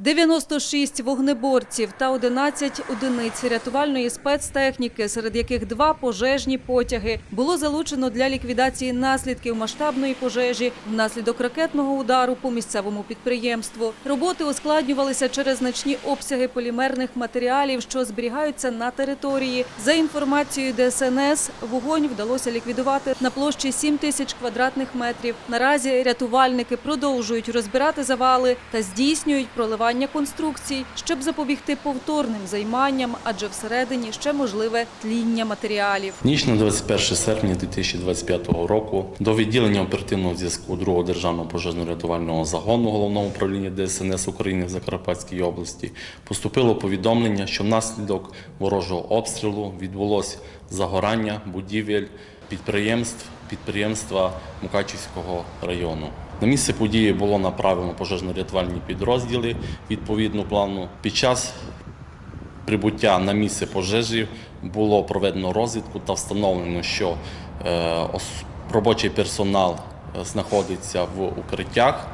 96 вогнеборців та 11 одиниць рятувальної спецтехніки, серед яких два пожежні потяги, було залучено для ліквідації наслідків масштабної пожежі внаслідок ракетного удару по місцевому підприємству. Роботи ускладнювалися через значні обсяги полімерних матеріалів, що зберігаються на території. За інформацією ДСНС, вогонь вдалося ліквідувати на площі 7 тисяч квадратних метрів. Наразі рятувальники продовжують розбирати завали та здійснюють проливання конструкцій, щоб запобігти повторним займанням, адже всередині ще можливе тління матеріалів. Ніч на 21 серпня 2025 року до відділення оперативного зв'язку 2 державного пожежно-рятувального загону головного управління ДСНС України в Закарпатській області поступило повідомлення, що внаслідок ворожого обстрілу відбулось загорання будівель підприємств підприємства Мукачівського району. На місце події було направлено пожежно-рятувальні підрозділи відповідно плану. Під час прибуття на місце пожежі було проведено розвідку та встановлено, що е, робочий персонал е, знаходиться в укриттях,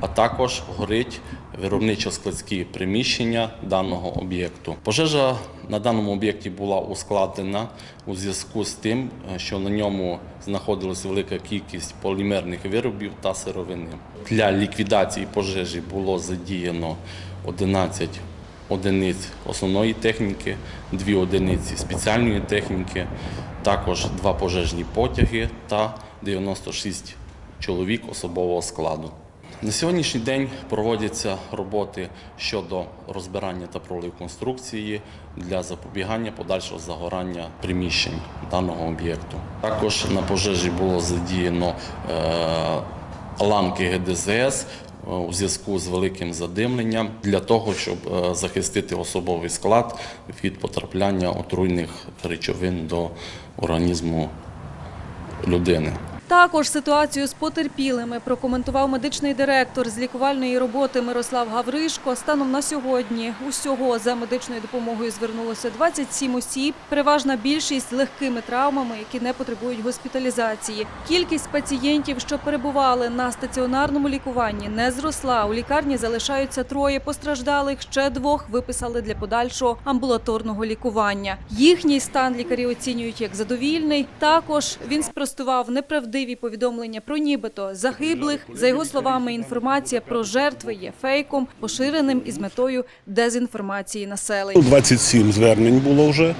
а також горить виробничо-складські приміщення даного об'єкту. Пожежа на даному об'єкті була ускладнена у зв'язку з тим, що на ньому знаходилася велика кількість полімерних виробів та сировини. Для ліквідації пожежі було задіяно 11 одиниць основної техніки, дві одиниці спеціальної техніки, також два пожежні потяги та 96 чоловік особового складу. На сьогоднішній день проводяться роботи щодо розбирання та пролив конструкції для запобігання подальшого загорання приміщень даного об'єкту. Також на пожежі було задіяно е, ланки ГДЗС е, у зв'язку з великим задимленням для того, щоб е, захистити особовий склад від потрапляння отруйних речовин до організму людини. Також ситуацію з потерпілими прокоментував медичний директор з лікувальної роботи Мирослав Гавришко. Станом на сьогодні усього за медичною допомогою звернулося 27 осіб. Переважна більшість легкими травмами, які не потребують госпіталізації. Кількість пацієнтів, що перебували на стаціонарному лікуванні, не зросла. У лікарні залишаються троє постраждалих. Ще двох виписали для подальшого амбулаторного лікування. Їхній стан лікарі оцінюють як задовільний. Також він спростував неправдиві повідомлення про нібито загиблих. За його словами, інформація про жертви є фейком, поширеним із метою дезінформації населення. 27 звернень було вже,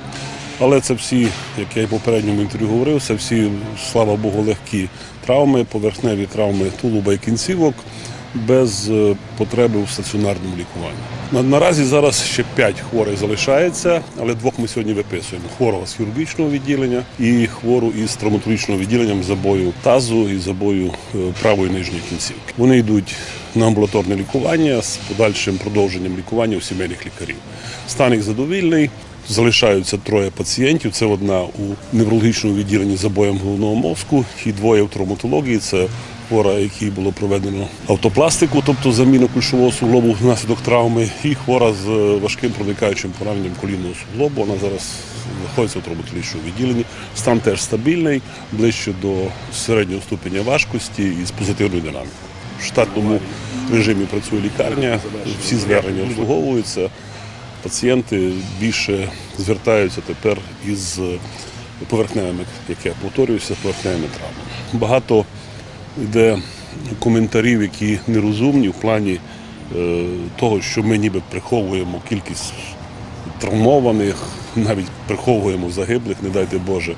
але це всі, як я і попередньому інтерв'ю говорив, це всі, слава Богу, легкі травми, поверхневі травми тулуба і кінцівок без е, потреби в стаціонарному лікуванні. Наразі зараз ще 5 хворих залишається, але двох ми сьогодні виписуємо: хворого з хірургічного відділення і хвору із травматологічного відділенням забою тазу і забою е, правої нижньої кінцівки. Вони йдуть на амбулаторне лікування з подальшим продовженням лікування у сімейних лікарів. Стан їх задовільний. Залишаються троє пацієнтів. Це одна у неврологічному відділенні забоєм головного мозку і двоє в травматології. Це хвора, якій було проведено автопластику, тобто заміну кульшового суглобу внаслідок травми, і хвора з е, важким проникаючим пораненням колінного суглобу. Вона зараз знаходиться в травматологічному відділенні. Стан теж стабільний, ближче до середнього ступеня важкості і з позитивною динамікою. В штатному режимі працює лікарня, всі звернення обслуговуються. Пацієнти більше звертаються тепер із поверхневими, як я повторююся, поверхневими травмами. Багато йде коментарів, які нерозумні в плані е, того, що ми ніби приховуємо кількість травмованих, навіть приховуємо загиблих, не дайте Боже.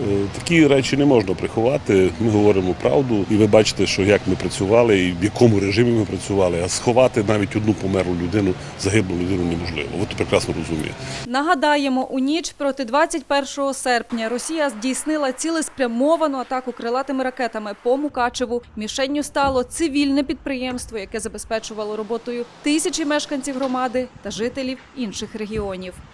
Е, Такі речі не можна приховати. Ми говоримо правду, і ви бачите, що як ми працювали і в якому режимі ми працювали, а сховати навіть одну померлу людину, загиблу людину неможливо. Ви це прекрасно розумієте. Нагадаємо, у ніч проти 21 серпня Росія здійснила цілеспрямовану атаку крилатими ракетами по Мукачеву. Мішенню стало цивільне підприємство, яке забезпечувало роботою тисячі мешканців громади та жителів інших регіонів.